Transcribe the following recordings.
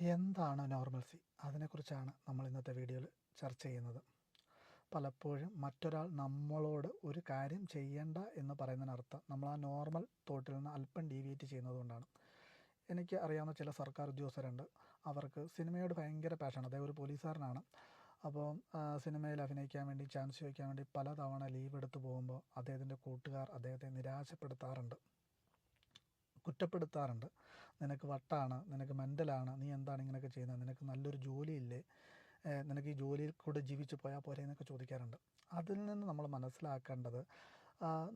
എന്താണ് നോർമൽസി അതിനെക്കുറിച്ചാണ് നമ്മൾ ഇന്നത്തെ വീഡിയോയിൽ ചർച്ച ചെയ്യുന്നത്. പലപ്പോഴും മറ്റൊരാൾ നമ്മളോട് ഒരു കാര്യം ചെയ്യണ്ട എന്ന് പറയുന്നതിനർത്ഥം നമ്മൾ ആ നോർമൽ തോട്ടിൽ നിന്ന് അല്പം ഡീവിയേറ്റ് ചെയ്യുന്നതുകൊണ്ടാണ്. എനിക്ക് അറിയാവുന്ന ചില സർക്കാർ ഉദ്യോഗസ്ഥരുണ്ട്. അവർക്ക് സിനിമയോട് ഭയങ്കര പാഷനാണ് അതായത് ഒരു പോലീസുകാരനാണ്. അപ്പോൾ സിനിമയിൽ അഭിനയിക്കാൻ വേണ്ടി ചാൻസ് ചോദിക്കാൻ വേണ്ടി പലതവണ ലീവ് എടുത്ത് പോകുമ്പോൾ അദ്ദേഹത്തിന്റെ കൂട്ടുകാർ അദ്ദേഹത്തെ നിരാശപ്പെടുത്താറുണ്ട്. കുറ്റപ്പെടുത്താറുണ്ട്. നിനക്ക് വട്ടാണ് നിനക്ക് മെന്റലാണ് നീ എന്താണ് ഇങ്ങനെയൊക്കെ ചെയ്യുന്നത്? നിനക്ക് നല്ലൊരു ജോലിയില്ലേ? നിനക്ക് ഈ ജോലിയിൽ കൂടെ ജീവിച്ച് പോയാൽ പോരെ എന്നൊക്കെ ചോദിക്കാറുണ്ട്. അതിൽ നിന്ന് നമ്മൾ മനസ്സിലാക്കേണ്ടത്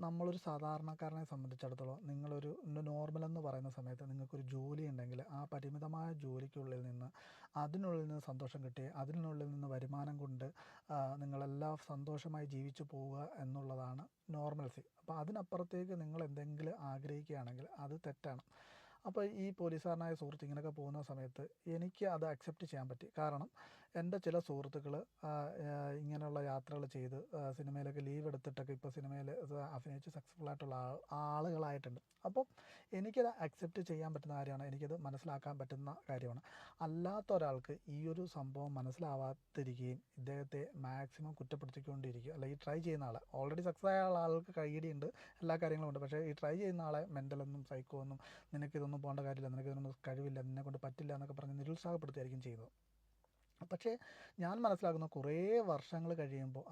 നമ്മളൊരു സാധാരണക്കാരനെ സംബന്ധിച്ചിടത്തോളം നിങ്ങളൊരു നോർമൽ എന്ന് പറയുന്ന സമയത്ത് നിങ്ങൾക്കൊരു ജോലി ഉണ്ടെങ്കിൽ ആ പരിമിതമായ ജോലിക്കുള്ളിൽ നിന്ന് അതിനുള്ളിൽ നിന്ന് സന്തോഷം കിട്ടി അതിനുള്ളിൽ നിന്ന് വരുമാനം കൊണ്ട് നിങ്ങളെല്ലാം സന്തോഷമായി ജീവിച്ചു പോവുക എന്നുള്ളതാണ് നോർമൽസി അപ്പോൾ അതിനപ്പുറത്തേക്ക് നിങ്ങൾ എന്തെങ്കിലും ആഗ്രഹിക്കുകയാണെങ്കിൽ അത് തെറ്റാണ്. അപ്പോൾ ഈ പോലീസുകാരനായ സുഹൃത്ത് ഇങ്ങനെയൊക്കെ പോകുന്ന സമയത്ത് എനിക്ക് അത് അക്സെപ്റ്റ് ചെയ്യാൻ പറ്റി. കാരണം എന്റെ ചില സുഹൃത്തുക്കൾ ഇങ്ങനെയുള്ള യാത്രകൾ ചെയ്ത് സിനിമയിലൊക്കെ ലീവ് എടുത്തിട്ടൊക്കെ ഇപ്പോൾ സിനിമയിൽ അഭിനയിച്ച് സക്സസ്ഫുൾ ആയിട്ടുള്ള ആളുകളായിട്ടുണ്ട്. അപ്പോൾ എനിക്കത് അക്സെപ്റ്റ് ചെയ്യാൻ പറ്റുന്ന കാര്യമാണ്. എനിക്കത് മനസ്സിലാക്കാൻ പറ്റുന്ന കാര്യമാണ്. അല്ലാത്ത ഒരാൾക്ക് ഈ ഒരു സംഭവം മനസ്സിലാവാതിരിക്കുകയും ഇദ്ദേഹത്തെ മാക്സിമം കുറ്റപ്പെടുത്തിക്കൊണ്ടിരിക്കുക അല്ലെങ്കിൽ ട്രൈ ചെയ്യുന്ന ആളെ ഓൾറെഡി സക്സസ് ആയ ആൾക്ക് കൈയടിയുണ്ട് എല്ലാ കാര്യങ്ങളും ഉണ്ട്. പക്ഷേ ഈ ട്രൈ ചെയ്യുന്ന ആളെ മെന്റലെന്നും സൈക്കോ എന്നും നിനക്കിതൊന്നും പോകേണ്ട കാര്യമില്ല. നിനക്ക് ഇതിനൊന്നും കഴിവില്ല. നിന്നെ കൊണ്ട് പറ്റില്ല എന്നൊക്കെ പറഞ്ഞ് നിരുത്സാഹപ്പെടുത്തിയായിരിക്കും ചെയ്യുന്നത് പക്ഷേ ഞാൻ മനസ്സിലാക്കുന്ന കുറേ വർഷങ്ങൾ കഴിയുമ്പോൾ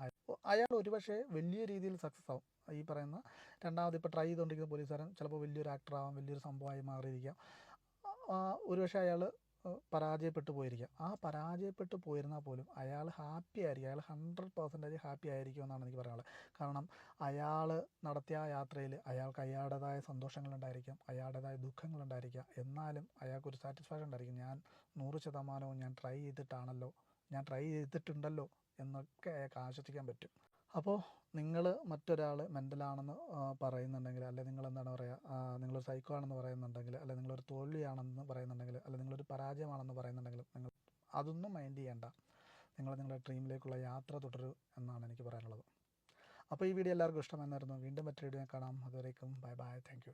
അയാൾ ഒരുപക്ഷെ വലിയ രീതിയിൽ സക്സസ് ആവും. ഈ പറയുന്ന രണ്ടാമത് ഇപ്പോൾ ട്രൈ ചെയ്തുകൊണ്ടിരിക്കുന്ന പോലീസുകാരൻ ചിലപ്പോൾ വലിയൊരു ആക്ടർ ആക്ടറാവാം വലിയൊരു സംഭവമായി മാറിയിരിക്കാം. ഒരുപക്ഷെ അയാൾ പരാജയപ്പെട്ടു പോയിരിക്കാം. ആ പരാജയപ്പെട്ടു പോയിരുന്നാൽ പോലും അയാൾ ഹാപ്പി ആയിരിക്കും. അയാൾ ഹൺഡ്രഡ് പെർസെന്റേജ് ഹാപ്പി ആയിരിക്കും എന്നാണ് എനിക്ക് പറയാനുള്ളത്. കാരണം അയാൾ നടത്തിയ ആ യാത്രയിൽ അയാൾക്ക് അയാളുടേതായ സന്തോഷങ്ങളുണ്ടായിരിക്കാം അയാളുടേതായ ദുഃഖങ്ങളുണ്ടായിരിക്കാം എന്നാലും അയാൾക്കൊരു സാറ്റിസ്ഫാക്ഷൻ ഉണ്ടായിരിക്കും. ഞാൻ നൂറ് ശതമാനവും ഞാൻ ട്രൈ ചെയ്തിട്ടാണല്ലോ ഞാൻ ട്രൈ ചെയ്തിട്ടുണ്ടല്ലോ എന്നൊക്കെ അയാൾക്ക് ആശ്വസിക്കാൻ പറ്റും. അപ്പോൾ നിങ്ങൾ മറ്റൊരാൾ മെന്റലാണെന്ന് പറയുന്നുണ്ടെങ്കിൽ അല്ലെങ്കിൽ നിങ്ങൾ എന്താണ് പറയുക നിങ്ങളൊരു സൈക്കോ ആണെന്ന് പറയുന്നുണ്ടെങ്കിൽ അല്ലെങ്കിൽ നിങ്ങളൊരു തോൽവിയാണെന്ന് പറയുന്നുണ്ടെങ്കിൽ അല്ലെങ്കിൽ നിങ്ങളൊരു പരാജയമാണെന്ന് പറയുന്നുണ്ടെങ്കിൽ നിങ്ങൾ അതൊന്നും മൈൻഡ് ചെയ്യേണ്ട. നിങ്ങൾ നിങ്ങളുടെ ഡ്രീമിലേക്കുള്ള യാത്ര തുടരൂ എന്നാണ് എനിക്ക് പറയാനുള്ളത്. അപ്പോൾ ഈ വീഡിയോ എല്ലാവർക്കും ഇഷ്ടമെന്നായിരുന്നു വീണ്ടും മറ്റൊരു വീഡിയോ കാണാം. അതുവരേക്കും ബൈ ബൈ താങ്ക്